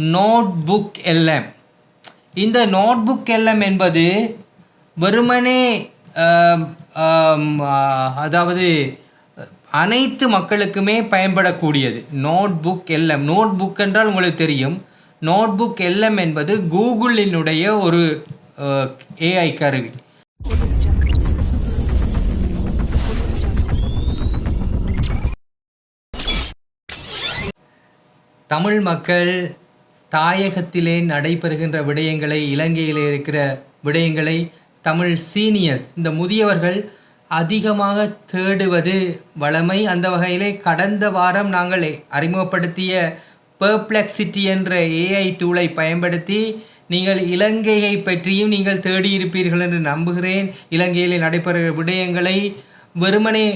Notebook LM. இந்த notebook LM என்பது வெறுமனே அதாவது அனைத்து மக்களுக்குமே பயன்படக்கூடியது. Notebook LM. நோட்புக் என்றால் உங்களுக்கு தெரியும். நோட்புக் எல்எம் என்பது கூகுளினுடைய ஒரு ஏஐ கருவி. தமிழ் மக்கள் தாயகத்திலே நடைபெறுகின்ற விடயங்களை இலங்கையில் இருக்கிற விடயங்களை தமிழ் சீனியர்ஸ் இந்த முதியவர்கள் அதிகமாக தேடுவது வழமை அந்த வகையிலே கடந்த வாரம் நாங்கள் அறிமுகப்படுத்திய பெர்ப்ளெக்சிட்டி என்ற ஏஐ டூலை பயன்படுத்தி நீங்கள் இலங்கையை பற்றியும் நீங்கள் தேடியிருப்பீர்கள் என்று நம்புகிறேன். இலங்கையில் நடைபெறுகிற விடயங்களை வெறுமனே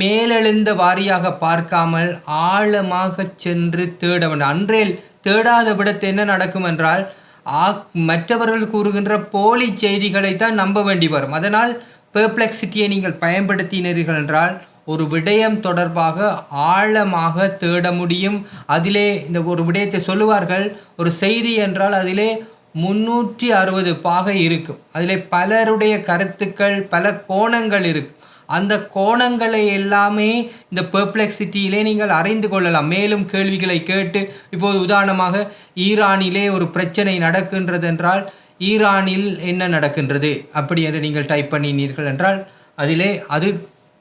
மேலெழுந்த வாரியாக பார்க்காமல் ஆழமாக சென்று தேட வேண்டும். அன்றேல் தேடாத விடத்து என்ன நடக்கும் என்றால் ஆ- மற்றவர்கள் கூறுகின்ற போலி செய்திகளை தான் நம்ப வேண்டி வரும். அதனால் பெர்ப்ளெக்சிட்டியை நீங்கள் பயன்படுத்தினீர்கள் என்றால் ஒரு விடயம் தொடர்பாக ஆழமாக தேட முடியும். அதிலே இந்த ஒரு விடயத்தை சொல்லுவார்கள் ஒரு செய்தி என்றால் அதிலே முன்னூற்றி அறுபது பாக இருக்கும். அதிலே பலருடைய கருத்துக்கள் பல கோணங்கள் இருக்குது அந்த கோணங்களை எல்லாமே இந்த பெர்ப்ளெக்சிட்டியிலே நீங்கள் அறிந்து கொள்ளலாம். மேலும் கேள்விகளை கேட்டு இப்போது உதாரணமாக ஈரானிலே ஒரு பிரச்சனை நடக்கின்றது என்றால் ஈரானில் என்ன நடக்கின்றது? அப்படி என்று நீங்கள் டைப் பண்ணினீர்கள் என்றால் அதிலே அது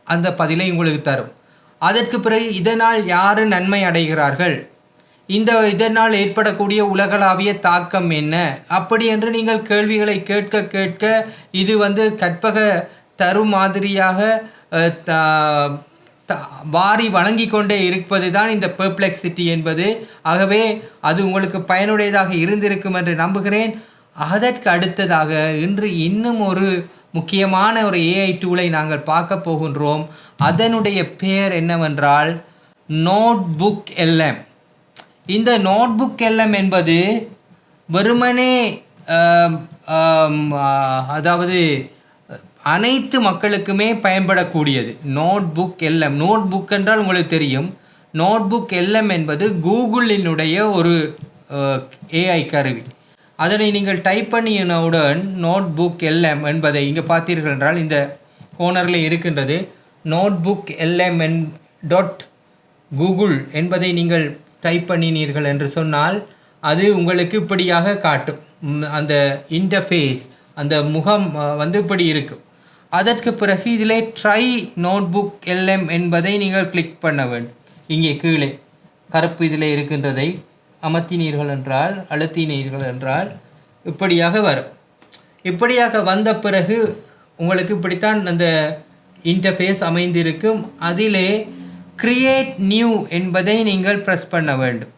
அந்த பதிலை உங்களுக்கு தரும். அதற்கு பிறகு இதனால் யார் நன்மை அடைகிறார்கள்? இந்த இதனால் ஏற்படக்கூடிய உலகளாவிய தாக்கம் என்ன? அப்படி என்று நீங்கள் கேள்விகளை கேட்க கேட்க இது வந்து கற்பக தரு மாதிரியாக த- த- வாரி வழங்கி கொண்டே இருப்பது தான் இந்த பெர்ப்ளெக்சிட்டி என்பது. ஆகவே அது உங்களுக்கு பயனுடையதாக இருந்திருக்கும் என்று நம்புகிறேன். அதற்கு அடுத்ததாக இன்று இன்னும் ஒரு முக்கியமான ஒரு ஏஐ டூலை நாங்கள் பார்க்க போகின்றோம். அதனுடைய பெயர் என்னவென்றால் நோட்புக் எல்எம் இந்த நோட்புக் எல்எம் என்பது வெறுமனே அதாவது அனைத்து மக்களுக்குமே பயன்படக்கூடியது. நோட்புக் எல்எம் நோட்புக் என்றால் உங்களுக்கு தெரியும். நோட்புக் எல்எம் என்பது கூகுளினுடைய ஒரு ஏஐ கருவி. அதனை நீங்கள் டைப் பண்ணினவுடன் நோட்புக் எல்எம் என்பதை இங்கே பார்த்தீர்கள் என்றால் இந்த கோனரில் இருக்கின்றது. நோட்புக் எல்எம் என் டாட் கூகுள் என்பதை நீங்கள் டைப் பண்ணினீர்கள் என்று சொன்னால் அது உங்களுக்கு இப்படியாக காட்டும். அந்த இன்டர்ஃபேஸ் அந்த முகம் வந்து இப்படி இருக்கும். அதற்கு பிறகு இதிலே ட்ரை நோட்புக் எல்எம் என்பதை நீங்கள் கிளிக் பண்ண வேண்டும். இங்கே கீழே கருப்பு இதில் இருக்கின்றதை அமர்த்தினீர்கள் என்றால் அழுத்தினீர்கள் என்றால் இப்படியாக வரும். இப்படியாக வந்த பிறகு உங்களுக்கு இப்படித்தான் அந்த இன்டர்ஃபேஸ் அமைந்திருக்கும். அதிலே கிரியேட் நியூ என்பதை நீங்கள் ப்ரெஸ் பண்ண வேண்டும்.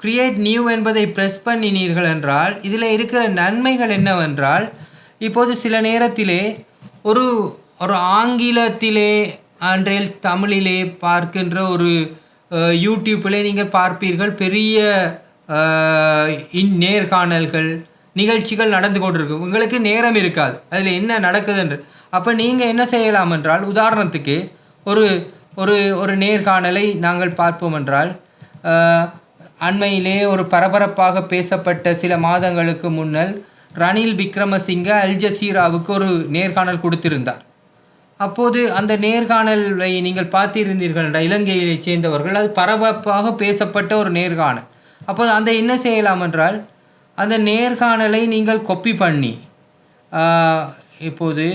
கிரியேட் நியூ என்பதை ப்ரெஸ் பண்ணினீர்கள் என்றால் இதில் இருக்கிற நன்மைகள் என்னவென்றால் இப்போது சில நேரத்திலே ஒரு ஒரு ஆங்கிலத்திலே அன்றையில் தமிழிலே பார்க்கின்ற ஒரு யூடியூப்பிலே நீங்கள் பார்ப்பீர்கள் பெரிய இன் நேர்காணல்கள் நிகழ்ச்சிகள் நடந்து கொண்டிருக்கும். உங்களுக்கு நேரம் இருக்காது. அதில் என்ன நடக்குது என்று அப்போ நீங்கள் என்ன செய்யலாம் என்றால் உதாரணத்துக்கு ஒரு ஒரு ஒரு நேர்காணலை நாங்கள் பார்ப்போம் என்றால் அண்மையிலே ஒரு பரபரப்பாக பேசப்பட்ட சில மாதங்களுக்கு முன்னல் ரணில் விக்ரமசிங்க அல் ஜசீராவுக்கு ஒரு நேர்காணல் கொடுத்திருந்தார். அப்போது அந்த நேர்காணலை நீங்கள் பார்த்திருந்தீர்கள் என்றால் இலங்கையைச் சேர்ந்தவர்கள். அது பரபரப்பாக பேசப்பட்ட ஒரு நேர்காணல். அப்போது அந்த என்ன செய்யலாம் என்றால் அந்த நேர்காணலை நீங்கள் கொப்பி பண்ணி இப்போது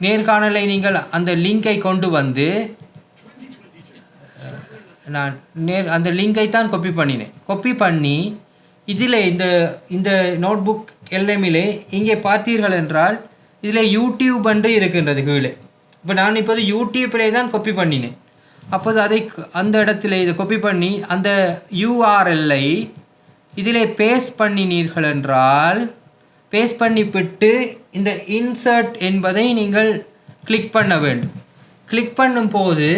நேர்காணலை நீங்கள் அந்த லிங்கை கொண்டு வந்து நான் நேர் அந்த லிங்கை தான் கொப்பி பண்ணினேன். கொப்பி பண்ணி இதில் இந்த இந்த நோட்புக் எல்லாமே இங்கே பார்த்தீர்கள் என்றால் இதில் யூடியூப் என்று இருக்கின்றது கீழே. இப்போ நான் இப்போது யூடியூப்பிலே தான் கொப்பி பண்ணினேன். அப்போது அதை அந்த இடத்துல இதை கொப்பி பண்ணி அந்த யூஆர்எல்லை இதிலே பேஸ்ட் பண்ணினீர்கள் என்றால் பேஸ்ட் பண்ணி விட்டு இந்த இன்சர்ட் என்பதை நீங்கள் கிளிக் பண்ண வேண்டும். கிளிக் பண்ணும்போது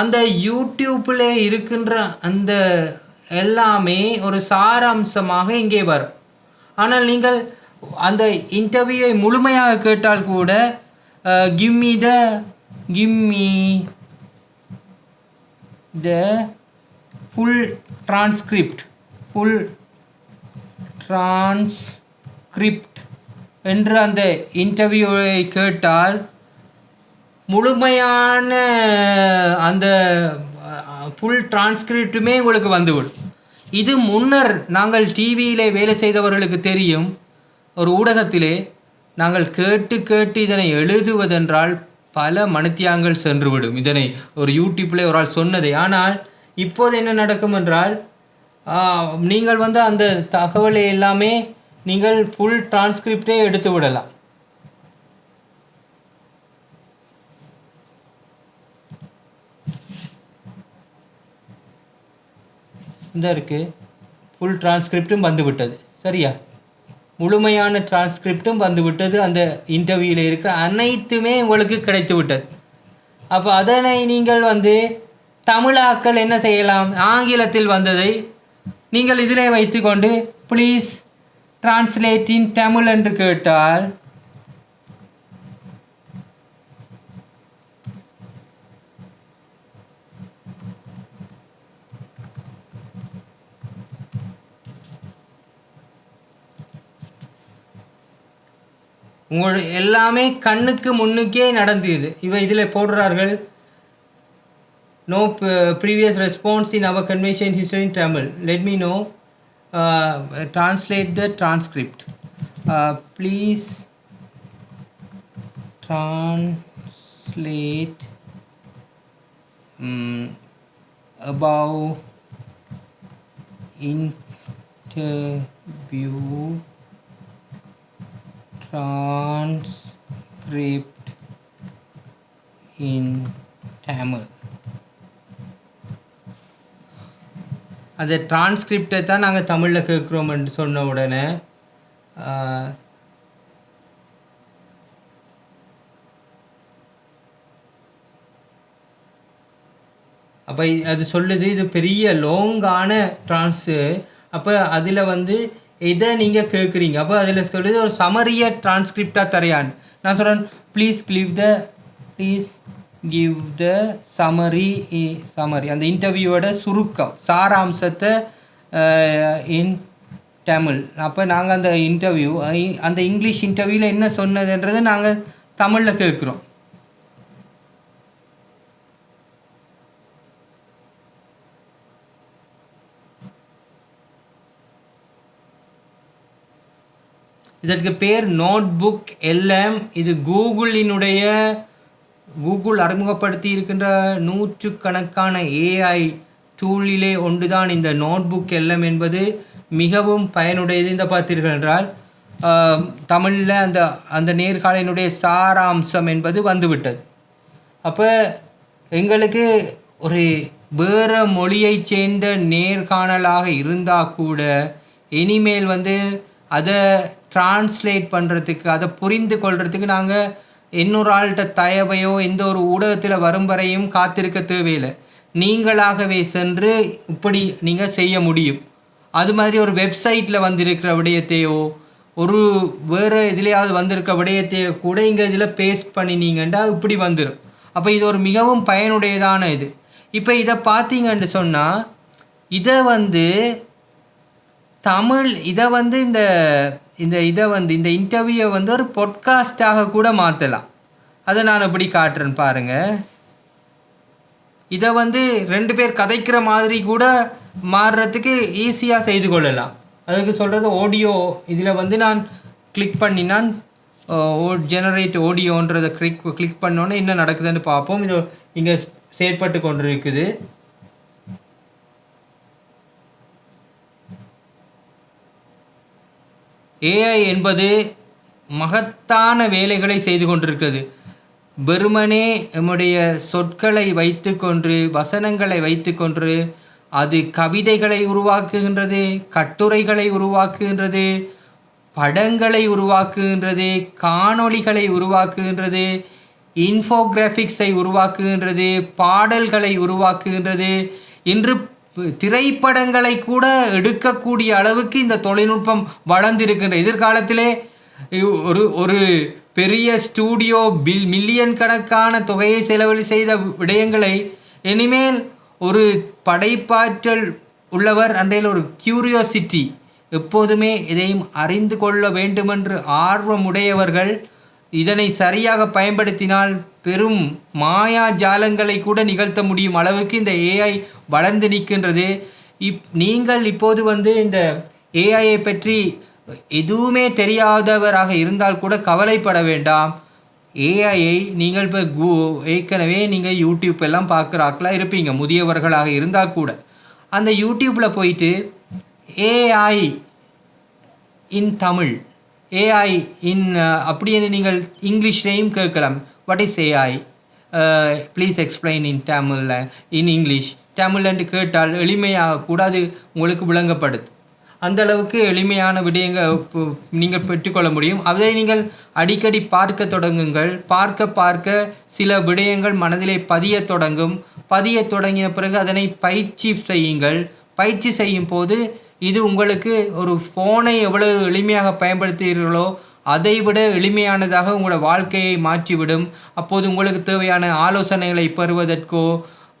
அந்த யூடியூப்பில் இருக்கின்ற அந்த எல்லாமே ஒரு சாராம்சமாக இங்கே வரும். ஆனால் நீங்கள் அந்த இன்டர்வியூவை முழுமையாக கேட்டால் கூட gimme the gimme the full transcript full transcript என்று அந்த இன்டர்வியூவை கேட்டால் முழுமையான அந்த ஃபுல் டிரான்ஸ்கிரிப்டுமே உங்களுக்கு வந்துவிடும். இது முன்னர் நாங்கள் டிவியிலே வேலை செய்தவர்களுக்கு தெரியும். ஒரு ஊடகத்திலே நாங்கள் கேட்டு கேட்டு இதனை எழுதுவதென்றால் பல மணித்தியாங்கள் சென்றுவிடும். இதனை ஒரு யூடியூப்பில் ஒரு ஆள் சொன்னதை. ஆனால் இப்போது என்ன நடக்கும் என்றால் நீங்கள் வந்து அந்த தகவலை எல்லாமே நீங்கள் ஃபுல் டிரான்ஸ்கிரிப்டே எடுத்து விடலாம். இந்த இருக்குது ஃபுல் டிரான்ஸ்கிரிப்டும் வந்துவிட்டது சரியா? முழுமையான டிரான்ஸ்கிரிப்டும் வந்துவிட்டது அந்த இன்டர்வியூவில் இருக்க அனைத்துமே உங்களுக்கு கிடைத்து விட்டது. அப்போ அதனை நீங்கள் வந்து தமிழாக்கள் என்ன செய்யலாம்? ஆங்கிலத்தில் வந்ததை நீங்கள் இதிலே வைத்துக்கொண்டு ப்ளீஸ் டிரான்ஸ்லேட் இன் தமிழ் என்று கேட்டால் உங்கள் எல்லாமே கண்ணுக்கு முன்னுக்கே நடந்தது. இவ இதில் போடுறார்கள். No previous response in our conversation history in Tamil let me know translate the transcript please translate um, about interview. Transcript in Tamil. அந்த டிரான்ஸ்கிரிப்டை தான் நாங்கள் தமிழில் கேட்குறோம்னு சொன்ன உடனே அப்போ அது சொல்லுது இது பெரிய லோங்கான ட்ரான்ஸு அப்போ அதில் வந்து எதை நீங்கள் கேட்குறீங்க அப்போ அதில் சொல்லுது ஒரு சமரிய டிரான்ஸ்கிரிப்டாக தரையான் நான் சொல்கிறேன் please give the please give the summary summary அந்த இன்டர்வியூவோட சுருக்கம் சாராம்சத்தை eh, இன் தமிழ் அப்போ நாங்கள் அந்த இன்டர்வியூ அந்த இங்கிலீஷ் இன்டர்வியூவில் என்ன சொன்னதுன்றதை நாங்கள் தமிழில் கேட்குறோம் இதற்கு பேர் நோட்புக் எல்எம். இது கூகுளினுடைய கூகுள் அறிமுகப்படுத்தி இருக்கின்ற நூற்றுக்கணக்கான ஏஐ டூலிலே ஒன்றுதான் இந்த நோட்புக் எல்எம் என்பது. மிகவும் பயனுடையது இந்த பார்த்தீர்கள் என்றால் தமிழில் அந்த அந்த நேர்காணலினுடைய சாராம்சம் என்பது வந்துவிட்டது. அப்போ எங்களுக்கு ஒரு வேறு மொழியைச் சேர்ந்த நேர்காணலாக இருந்தால் கூட இனிமேல் வந்து அதை டிரான்ஸ்லேட் பண்ணுறதுக்கு அதை புரிந்து கொள்றதுக்கு நாங்கள் இன்னொரு ஆள்கிட்ட தயவையோ எந்த ஒரு ஊடகத்தில் வரும் வரையும் காத்திருக்க தேவையில்லை. நீங்களாகவே சென்று இப்படி நீங்கள் செய்ய முடியும். அது மாதிரி ஒரு வெப்சைட்டில் வந்திருக்கிற விடயத்தையோ ஒரு வேறு இதுலேயாவது வந்திருக்க விடயத்தையோ கூட இங்கே இதில் பேஸ்ட் பண்ணினீங்கன்னா இப்படி வந்துடும் அப்போ இது ஒரு மிகவும் பயனுடையதான இது. இப்போ இதை பார்த்தீங்கன்னு சொன்னால் இதை வந்து தமிழ் இதை வந்து இந்த இந்த இதை வந்து இந்த இன்டர்வியூவை வந்து ஒரு பொட்காஸ்டாக கூட மாற்றலாம் அதை நான் எப்படி காட்டுறேன் பாருங்கள் இதை வந்து ரெண்டு பேர் கதைக்கிற மாதிரி கூட மாறுறதுக்கு ஈஸியாக செய்து கொள்ளலாம். அதுக்கு சொல்கிறது ஆடியோ இதில் வந்து நான் கிளிக் பண்ணினான் ஜெனரேட் ஆடியோன்றதை கிளிக் கிளிக் பண்ணோன்னே என்ன நடக்குதுன்னு பார்ப்போம். இது இங்கே செயற்பட்டு கொண்டு இருக்குது ஏஐ என்பது மகத்தான வேலைகளை செய்து கொண்டிருக்கிறது. வெறுமனே நம்முடைய சொற்களை வைத்துக்கொண்டு வசனங்களை வைத்துக்கொண்டு அது கவிதைகளை உருவாக்குகின்றது கட்டுரைகளை உருவாக்குகின்றது படங்களை உருவாக்குகின்றது காணொளிகளை உருவாக்குகின்றது இன்ஃபோகிராஃபிக்ஸை உருவாக்குகின்றது பாடல்களை உருவாக்குகின்றது. இன்று திரைப்படங்களை கூட எடுக்கக்கூடிய அளவுக்கு இந்த தொழில்நுட்பம் வளர்ந்திருக்கின்ற எதிர்காலத்திலே ஒரு ஒரு பெரிய ஸ்டூடியோ பில் மில்லியன் கணக்கான தொகையை செலவு செய்த விடயங்களை இனிமேல் ஒரு படைப்பாற்றல் உள்ளவர் அன்றையில் ஒரு கியூரியோசிட்டி எப்போதுமே இதையும் அறிந்து கொள்ள வேண்டுமென்று ஆர்வமுடையவர்கள் இதனை சரியாக பயன்படுத்தினால் பெரும் மாயா ஜாலங்களை கூட நிகழ்த்த முடியும் அளவுக்கு இந்த ஏஐ வளர்ந்து நிற்கின்றது. இப் நீங்கள் இப்போது வந்து இந்த ஏஐயை பற்றி எதுவுமே தெரியாதவராக இருந்தால் கூட கவலைப்பட வேண்டாம். ஏஐயை நீங்கள் இப்போ கூ ஏற்கனவே நீங்கள் யூடியூப் எல்லாம் பார்க்குறாக்கெலாம் இருப்பீங்க முதியவர்களாக இருந்தால் கூட. அந்த யூடியூப்பில் போயிட்டு AI in Tamil AI in uh, அப்படின்னு நீங்கள் இங்கிலீஷ்லேயும் கேட்கலாம். What is AI please explain in தமிழில் இன் இங்கிலீஷ் தமிழ் கேட்டால் எளிமையாக கூட அது உங்களுக்கு விளங்கப்படுது அந்த அளவுக்கு எளிமையான விடயங்கள் பு- நீங்கள் பெற்றுக்கொள்ள முடியும். அதை நீங்கள் அடிக்கடி பார்க்க தொடங்குங்கள். பார்க்க பார்க்க சில விடயங்கள் மனதிலே பதிய தொடங்கும். பதியத் தொடங்கிய பிறகு அதனை பயிற்சி செய்யுங்கள். பயிற்சி செய்யும் போது இது உங்களுக்கு ஒரு ஃபோனை எவ்வளவு எளிமையாக பயன்படுத்துகிறீர்களோ அதைவிட எளிமையானதாக உங்களோட வாழ்க்கையை மாற்றிவிடும். அப்போது உங்களுக்கு தேவையான ஆலோசனைகளை பெறுவதற்கோ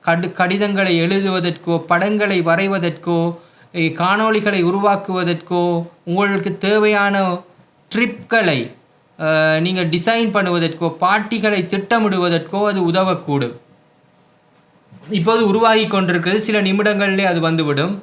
கடு கடிதங்களை எழுதுவதற்கோ படங்களை வரைவதற்கோ காணொளிகளை உருவாக்குவதற்கோ உங்களுக்கு தேவையான ட்ரிப்களை நீங்கள் டிசைன் பண்ணுவதற்கோ பார்ட்டிகளை திட்டமிடுவதற்கோ அது உதவக்கூடும். இப்போது உருவாகி கொண்டிருக்கிறது. சில நிமிடங்களிலே அது வந்துவிடும்.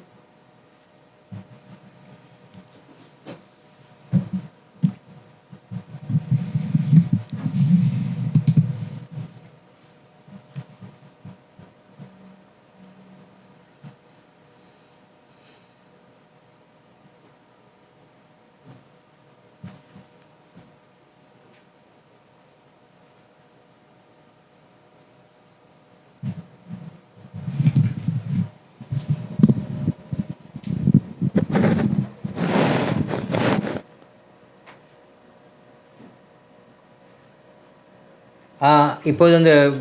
இப்போது அந்த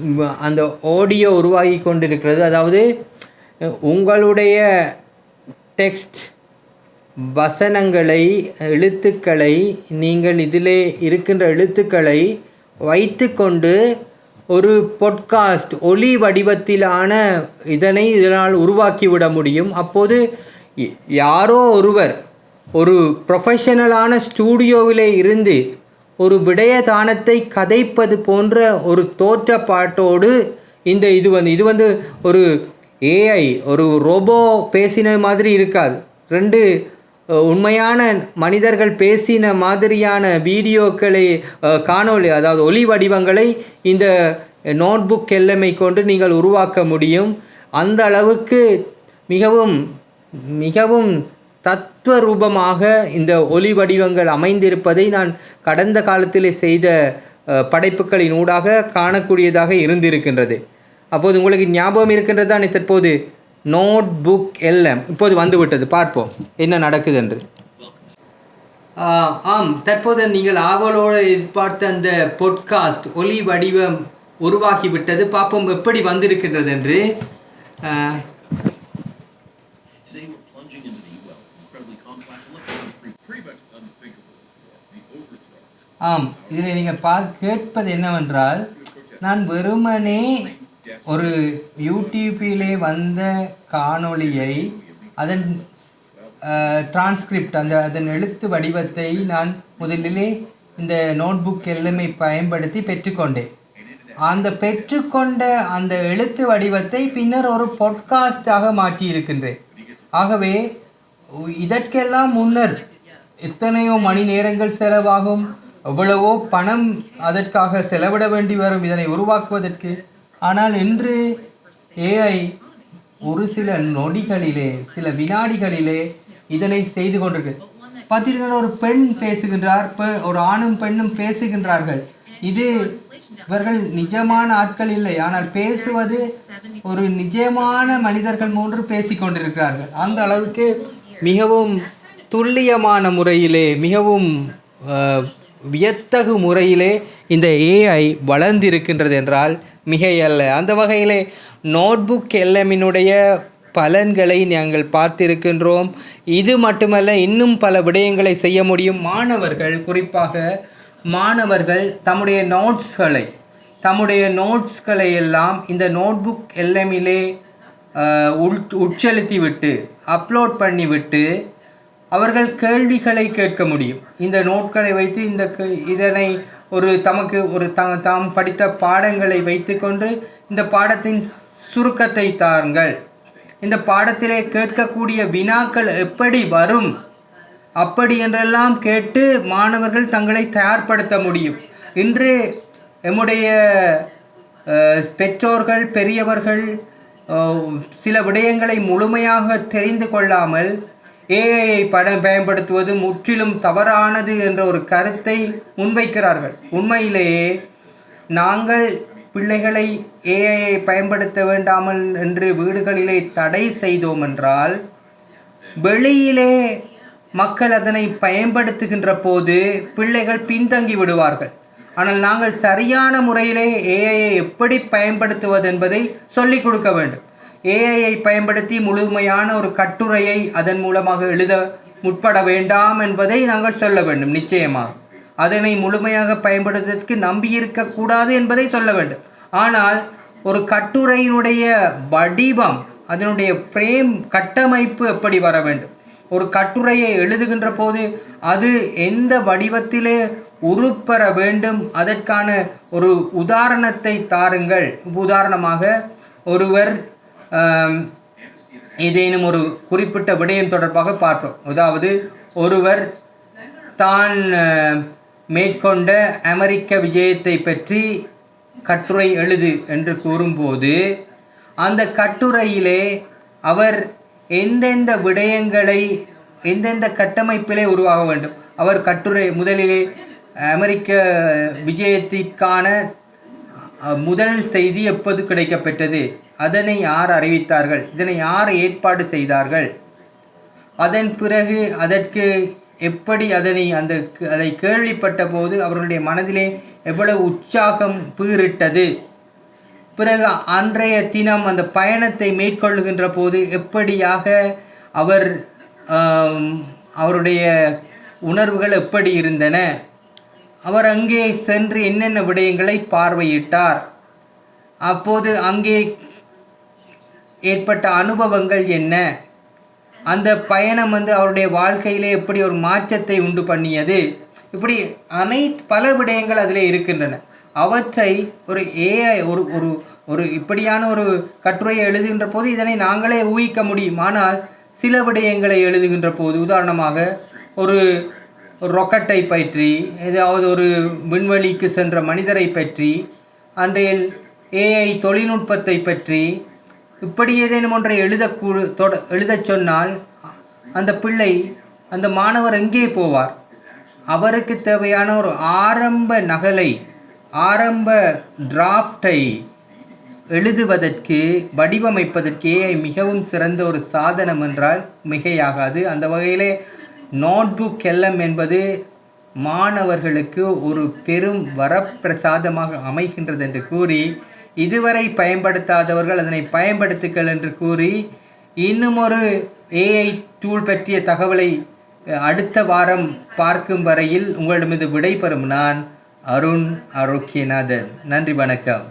அந்த ஆடியோ உருவாகி கொண்டிருக்கிறது அதாவது உங்களுடைய டெக்ஸ்ட் வசனங்களை எழுத்துக்களை நீங்கள் இதிலே இருக்கின்ற எழுத்துக்களை வைத்துக்கொண்டு ஒரு பொட்காஸ்ட் ஒலி வடிவத்திலான இதனை இதனால் உருவாக்கிவிட முடியும். அப்போது யாரோ ஒருவர் ஒரு ப்ரொஃபஷனலான ஸ்டூடியோவிலே இருந்து ஒரு விடயதானத்தை கதைப்பது போன்ற ஒரு தோற்றப்பாட்டோடு இந்த இது வந்து இது வந்து ஒரு ஏஐ ஒரு ரோபோ பேசின மாதிரி இருக்காது. ரெண்டு உண்மையான மனிதர்கள் பேசின மாதிரியான வீடியோக்களை அஹ், காணொளி அதாவது ஒலி வடிவங்களை இந்த நோட்புக் எல்லமை கொண்டு நீங்கள் உருவாக்க முடியும். அந்த அளவுக்கு மிகவும் மிகவும் தத்துவ ரூபமாக இந்த ஒலி வடிவங்கள் அமைந்திருப்பதை நான் கடந்த காலத்திலே செய்த படைப்புகளின் ஊடாக காணக்கூடியதாக இருந்திருக்கின்றது. அப்போது உங்களுக்கு ஞாபகம் இருக்கின்றது தானே தற்போது? நோட் புக் எல்லாம் இப்போது வந்துவிட்டது. பார்ப்போம். என்ன நடக்குது என்று ஆம். தற்போது நீங்கள் ஆவலோடு எதிர்பார்த்த அந்த பொட்காஸ்ட் ஒலி வடிவம் உருவாகிவிட்டது. பார்ப்போம் எப்படி வந்திருக்கின்றது என்று ஆம் இதில் நீங்கள் பா கேட்பது என்னவென்றால் நான் வெறுமனே ஒரு யூடியூப்பிலே வந்த காணொளியை அதன் டிரான்ஸ்கிரிப்ட் அந்த அதன் எழுத்து வடிவத்தை நான் முதலிலே இந்த நோட்புக் எல்லாமே பயன்படுத்தி பெற்றுக்கொண்டேன். அந்த பெற்றுக்கொண்ட அந்த எழுத்து வடிவத்தை பின்னர் ஒரு பொட்காஸ்டாக மாற்றி இருக்கின்றேன் ஆகவே இதற்கெல்லாம் முன்னர் எத்தனையோ மணி நேரங்கள் செலவாகும். எவ்வளவோ பணம் அதற்காக செலவிட வேண்டி வரும். இதனை உருவாக்குவதற்கு ஆனால் இன்று ஏஐ ஒரு சில நொடிகளிலே சில வினாடிகளிலே இதனை செய்து கொண்டிருக்கு. பார்த்தீர்கள் ஒரு பெண் பேசுகின்றார் பெ- ஒரு ஆணும் பெண்ணும் பேசுகின்றார்கள். இது இவர்கள் நிஜமான ஆட்கள் இல்லை. ஆனால் பேசுவது ஒரு நிஜமான மனிதர்கள் மூன்று பேசிக்கொண்டிருக்கிறார்கள் அந்த அளவுக்கு மிகவும் துல்லியமான முறையிலே மிகவும் வியத்தகு முறையிலே இந்த ஏஐ வளர்ந்திருக்கின்றது என்றால் மிகையல்ல. அந்த வகையிலே நோட்புக் எல்எம்மினுடைய பலன்களை நாங்கள் பார்த்திருக்கின்றோம். இது மட்டுமல்ல இன்னும் பல விடயங்களை செய்ய முடியும். மாணவர்கள் குறிப்பாக மாணவர்கள் தம்முடைய நோட்ஸ்களை தம்முடைய நோட்ஸ்களை எல்லாம் இந்த நோட்புக் எல்எம்மிலே உள் உட்செலுத்தி விட்டு அப்லோட் பண்ணிவிட்டு அவர்கள் கேள்விகளை கேட்க முடியும். இந்த நோட்களை வைத்து இந்த இதனை ஒரு தமக்கு ஒரு த தாம் படித்த பாடங்களை வைத்துக்கொண்டு இந்த பாடத்தின் சுருக்கத்தை தாருங்கள். இந்த பாடத்திலே கேட்கக்கூடிய வினாக்கள் எப்படி வரும்? அப்படி என்றெல்லாம் கேட்டு மாணவர்கள் தங்களை தயார்படுத்த முடியும். இன்று எம்முடைய பெற்றோர்கள் பெரியவர்கள் சில விடயங்களை முழுமையாக தெரிந்து கொள்ளாமல் ஏஐயை படம் பயன்படுத்துவது முற்றிலும் தவறானது என்ற ஒரு கருத்தை முன்வைக்கிறார்கள். உண்மையிலேயே நாங்கள் பிள்ளைகளை ஏஐயை பயன்படுத்த வேண்டாமல் என்று வீடுகளிலே தடை செய்தோம் என்றால் வெளியிலே மக்கள் அதனை பயன்படுத்துகின்ற போது பிள்ளைகள் பின்தங்கி விடுவார்கள். ஆனால் நாங்கள் சரியான முறையிலே ஏஐயை எப்படி பயன்படுத்துவது என்பதை சொல்லிக் கொடுக்க வேண்டும். ஏஐயை பயன்படுத்தி முழுமையான ஒரு கட்டுரையை அதன் மூலமாக எழுத முற்பட வேண்டாம் என்பதை நாங்கள் சொல்ல வேண்டும் நிச்சயமாக அதனை முழுமையாக பயன்படுத்துவதற்கு நம்பியிருக்கக்கூடாது என்பதை சொல்ல வேண்டும். ஆனால் ஒரு கட்டுரையினுடைய வடிவம் அதனுடைய ஃப்ரேம் கட்டமைப்பு எப்படி வர வேண்டும்? ஒரு கட்டுரையை எழுதுகின்ற போது அது எந்த வடிவத்திலே உருப்பெற வேண்டும்? அதற்கான ஒரு உதாரணத்தை தாருங்கள். உதாரணமாக ஒருவர் ஏதேனும் ஒரு குறிப்பிட்ட விடயம் தொடர்பாக பார்ப்போம். அதாவது ஒருவர் தான் மேற்கொண்ட அமெரிக்க விஜயத்தை பற்றி கட்டுரை எழுது என்று கூறும்போது அந்த கட்டுரையிலே அவர் எந்தெந்த விடயங்களை எந்தெந்த கட்டமைப்பிலே உருவாக வேண்டும். அவர் கட்டுரை முதலிலே அமெரிக்க விஜயத்திற்கான முதல் செய்தி எப்போது கிடைக்கப்பெற்றது? அதனை யார் அறிவித்தார்கள்? இதனை யார் ஏற்பாடு செய்தார்கள்? அதன் பிறகு அதற்கு எப்படி அதனை அந்த அதை கேள்விப்பட்ட போது அவர்களுடைய மனதிலே எவ்வளவு உற்சாகம் பீறிட்டது. பிறகு அன்றைய தினம் அந்த பயணத்தை மேற்கொள்ளுகின்ற போது எப்படியாக அவர் அவருடைய உணர்வுகள் எப்படி இருந்தன? அவர் அங்கே சென்று என்னென்ன விடயங்களை பார்வையிட்டார்? அப்போது அங்கே ஏற்பட்ட அனுபவங்கள் என்ன? அந்த பயணம் வந்து அவருடைய வாழ்க்கையிலே எப்படி ஒரு மாற்றத்தை உண்டு பண்ணியது? இப்படி அனைத்து பல விடயங்கள் அதில் இருக்கின்றன. அவற்றை ஒரு ஏஐ ஒரு ஒரு ஒரு இப்படியான ஒரு கட்டுரையை எழுதுகின்ற போது இதனை நாங்களே ஊகிக்க முடியும். ஆனால் சில விடயங்களை எழுதுகின்ற போது உதாரணமாக ஒரு ஒரு ரொக்கெட்டை பற்றி ஏதாவது ஒரு விண்வெளிக்கு சென்ற மனிதரை பற்றி அன்றைய ஏஐ தொழில்நுட்பத்தை பற்றி இப்படி ஏதேனும் ஒன்றை எழுதக்கூ தொட எழுதச் சொன்னால் அந்த பிள்ளை அந்த மாணவர் எங்கே போவார்? அவருக்கு தேவையான ஒரு ஆரம்ப நகலை ஆரம்ப டிராஃப்டை எழுதுவதற்கு வடிவமைப்பதற்கு மிகவும் சிறந்த ஒரு சாதனம் என்றால் மிகையாகாது. அந்த வகையிலே நோட்புக் எல்லம் என்பது மாணவர்களுக்கு ஒரு பெரும் வரப்பிரசாதமாக அமைகின்றது என்று கூறி இதுவரை பயன்படுத்தாதவர்கள் அதனை பயன்படுத்துங்கள் என்று கூறி இன்னும் ஒரு ஏஐ டூல் பற்றிய தகவலை அடுத்த வாரம் பார்க்கும் வரையில் உங்களிடமிருந்து விடைபெறும் நான் அருண் ஆரோக்கியநாதன். நன்றி வணக்கம்.